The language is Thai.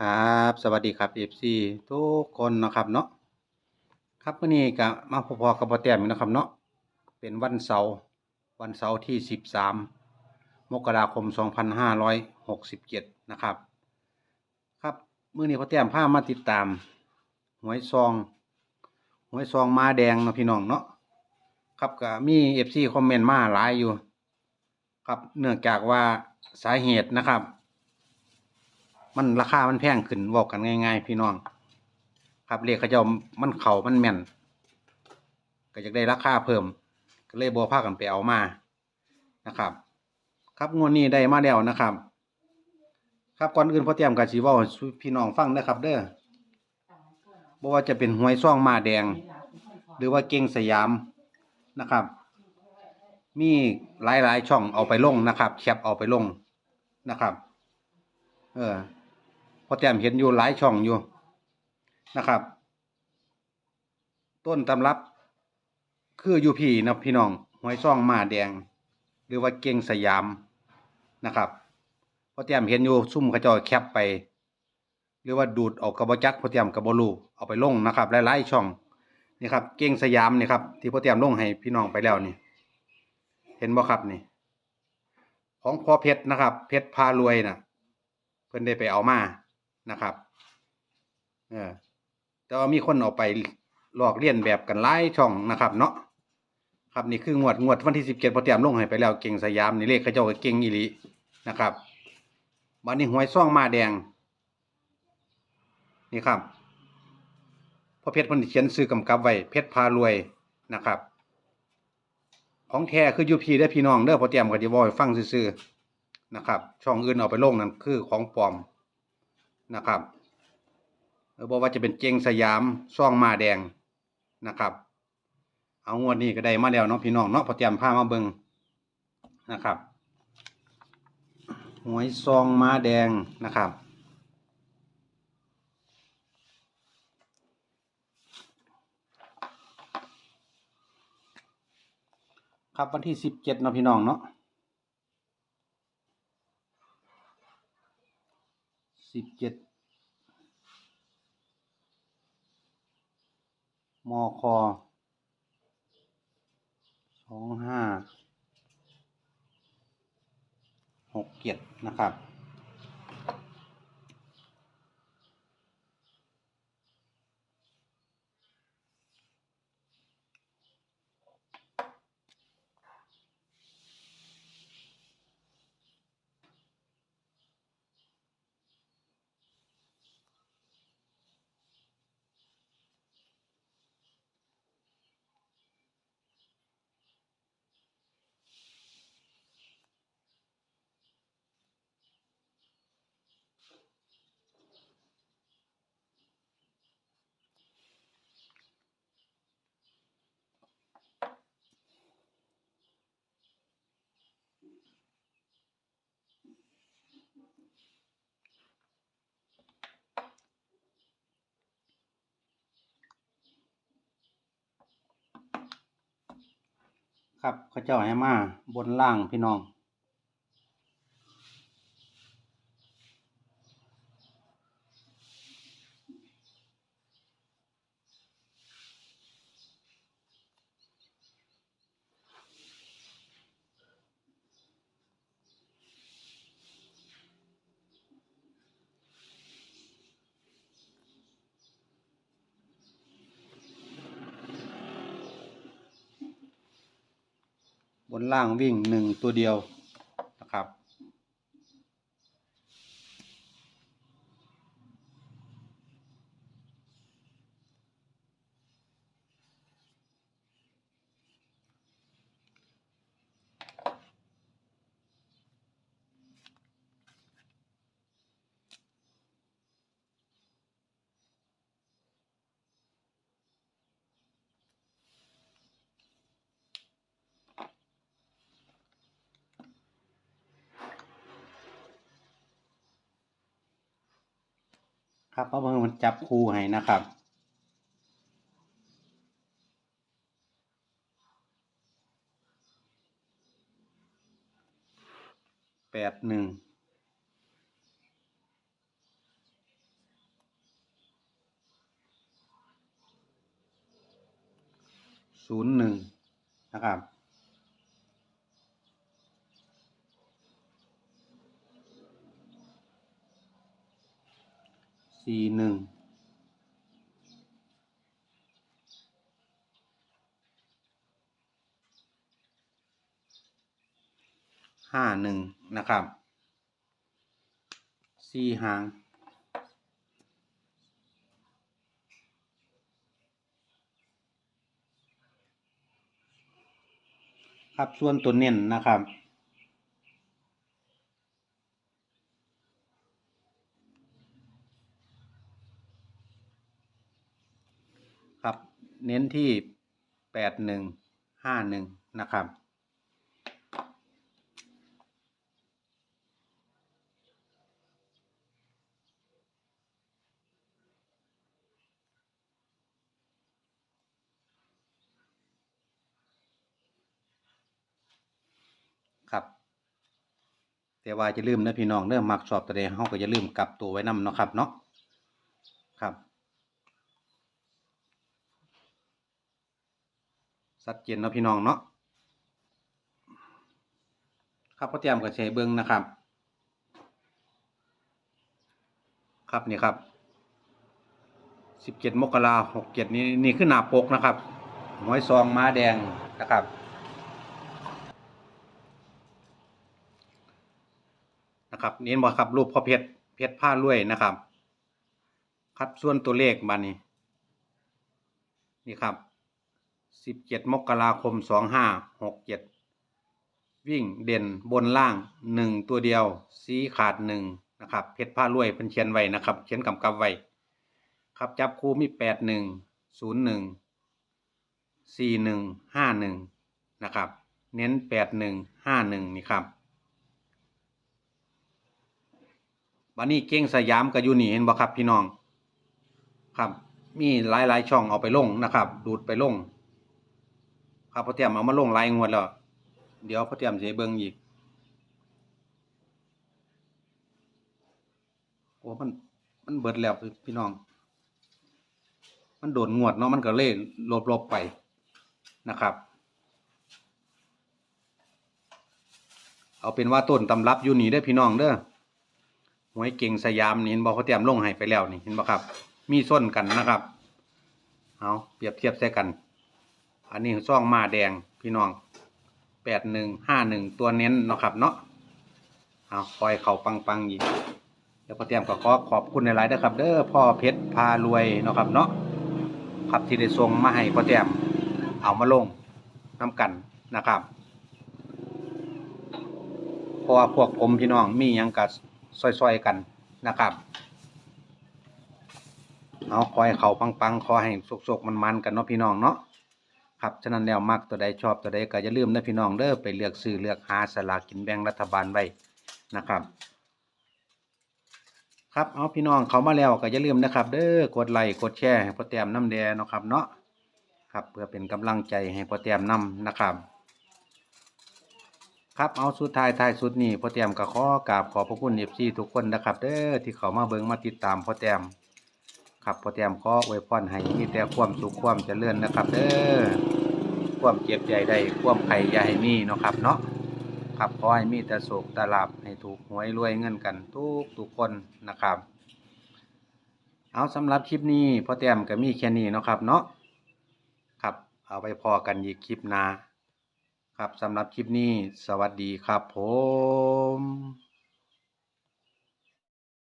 ครับสวัสดีครับ FC ทุกคนนะครับเนาะครับวันนี้ก็มาพอๆกับพอแต้มอีกเนะครับเนาะเป็นวันเสาร์วันเสาร์ที่13มกราคม2567นะครับ ครับเมื้อนี้พอแต้มพามาติดตามหวยซองหวยซองมาแดงนะพี่น้องเนาะครับก็มี FC คอมเมนต์มาหลายอยู่ ครับเนื่องจากว่าสาเหตุนะครับ มันราคามันแพงขึ้นบอกกันง่าย ๆ พี่น้อง ครับเรียกเขาเจ้ามันเข่ามันแม่น ก็จะได้ราคาเพิ่ม ก็เลยบอพากันไปเอามานะครับ ครับงวดนี้ได้มาแล้วนะครับ ครับก่อนอื่นพอเตรียมกับสีวาพี่น้องฟังนะครับ เด้อบ่ว่าจะเป็นหวยซ่องมาแดง หรือว่าเก่งสยามนะครับ มีหลายๆช่องเอาไปลงนะครับแคปเอาไปลงนะครับ เออ พอแต้มเห็นอยู่หลายช่องอยู่นะครับ ต้นตำรับ คืออยู่พี่นะพี่น้องหวยซ่องมาแดง หรือว่าเก่งสยามนะครับพอแต้มเห็นอยู่ซุ่มขจ้าแคปไป หรือว่าดูดออกกระบจักพอแต้มกับบลูเอาไปลงนะครับหลายๆช่องนี่ครับเก่งสยามนี่ครับที่พอแต้มลงให้พี่น้องไปแล้วนี่เห็นบ่ครับนี่ ของพอเพชรนะครับ เพชรพารวยน่ะ เพิ่นได้ไปเอามา นะครับเออแต่ว่ามีคนเอาไปหลอกเลียนแบบกันหลายช่องนะครับ เนาะครับนี่คืองวดงวดวันที่สิบเจ็ดพอเตรียมลงให้ไปแล้วเก่งสยามนี่เลขเขาเจ้าก็เก่งอีหลีนะครับวันนี้หวยซ่องมาแดง นี่ครับพอเพชรพิ่นเขียนซื้อกำกับไว้เพชรพารวยนะครับ ของแท้คือยูพีได้พี่น้องเด้อพอเตรียมก็สิเว้าให้ฟังซื่อๆนะครับ ช่องอื่นเอาไปลงนั่นคือของปลอม นะครับเออบอกว่าจะเป็นเจงสยามซ่องมาแดงนะครับ เอางวดนี้ก็ได้มาแล้วเนาะพี่น้องเนาะพอเตรียมพามาเบิ่งนะครับหวยซองมาแดงนะครับ ครับวันที่สิบเจ็ดเนาะพี่น้องเนาะสิบ เจ็ดมคสองห้าหกเจ็ดนะครับ ครับเขาเจ้าให้มาบนล่างพี่น้อง บนล่างวิ่งหนึ่งตัวเดียว ครับเพราะมันจับคู่ให้นะครับแปดหนึ่งศูนย์หนึ่งนะครับ สี่หนึ่งห้าหนึ่งนะครับสี่หางครับส่วนตัวเน้นนะครับ ครับ เน้นที่แปดหนึ่งห้าหนึ่งนะครับ ครับแต่ว่าจะลืมนะพี่น้องเริ่มมักชอบตัวใดเฮาก็จะลืมกลับตัวไว้นำเนาะครับเนาะครับ ชัดเจนเนาะพี่น้องเนาะครับพ่อเตรียมกับเชเบิงนะครับ ครับนี่ครับสิบเจ็ดมกราหกเจ็ดนี้นี่คือหนาปกนะครับหวยซองม้าแดงนะครับนะครับนี่เห็นบ่ครับรูปพ่อเพชรเพชรผ้ารวยนะครับครับส่วนตัวเลขบัดนี้นี่ครับ สิบเจ็ดมกราคมสองห้าหกเจ็ดวิ่งเด่นบนล่างหนึ่งตัวเดียวสีขาดหนึ่งนะครับเพชรผ้ารวยเป็นเขียนไว้นะครับเขียนกำกับไว้ครับจับคู่มีแปดหนึ่งศูนย์หนึ่งสี่หนึ่งห้าหนึ่งนะครับ เน้นแปดหนึ่งห้าหนึ่งนี่ครับวันนี้เก้งสยามกับยูนี่เห็นบ่ครับพี่น้องครับ มีหลายหลายๆช่องเอาไปลงนะครับ ดูดไปลง ครับพอเตรียมเอามาลงลายงวดแล้วเดี๋ยวพ่อเตรียมจะให้เบิ่งอีกโอ้มันมันเบิดแล้วพี่น้อง มันโดนงวดเนาะมันก็เลยลบๆไปนะครับ เอาเป็นว่าต้นตำรับอยู่นี่ได้พี่น้องเด้อหวยเก่งสยามนี่เห็นบอกเขาเตรียมลงให้ไปแล้วนี่เห็นบ่ครับ มีส้นกันนะครับ เอาเปรียบเทียบใส่กัน อันนี้ซ่องมาแดงพี่น้องแปดหนึ่งห้าหนึ่งตัวเน้นเนาะครับเนาะเอาคอยเข่าปังปังๆอีกเดี๋ยวพอเตรียมก็ขอขอบคุณในหลายๆนะครับ เด้อพ่อเพชรพารวยเนาะครับเนาะครับที่ได้ส่งมาให้พอเตรียมเอามาลงน้กันนะครับพราะว่าพวกผมพี่น้องมียังกัซอยๆกันนะครับเอาคอยเขาปังๆขอให้สกๆมันๆกันเนาะพี่น้องเนาะ ครับฉะนั้นแล้วมักตัวใดชอบตัวใดก็อย่าลืมนะพี่น้องเด้อไปเลือกซื้อเลือกหาสลากกินแบ่งรัฐบาลไว้นะครับ ครับเอาพี่น้องเขามาแล้วก็อย่าลืมนะครับ เด้อกดไลค์กดแชร์ให้พ่อแต้มน้ำแดงนะครับเนาะครับเพื่อเป็นกำลังใจให้พ่อแต้มนำนะครับครับเอาสุดท้ายท้ายสุดนี่พ่อแต้มก็ขอกราบขอบพระคุณเอฟซีทุกคนนะครับ เด้อที่เขามาเบิ่งมาติดตามพ่อแต้ม ครับพอแต้มขออวยพรให้มีแต่ความสุขความเจริญนะครับเด้อความเจ็บใจได้ความไข่ยาให้มีเนาะครับเนาะครับขอให้มีแต่โศกแต่ลาบให้ถูกหวยรวยเงินกันทุกทุกคนนะครับ เอาสำหรับคลิปนี้พอแต้มก็มีแค่นี้เนาะครับเนาะครับเอาไปพอกันอีกคลิปหน้าครับสำหรับคลิปนี้สวัสดีครับผม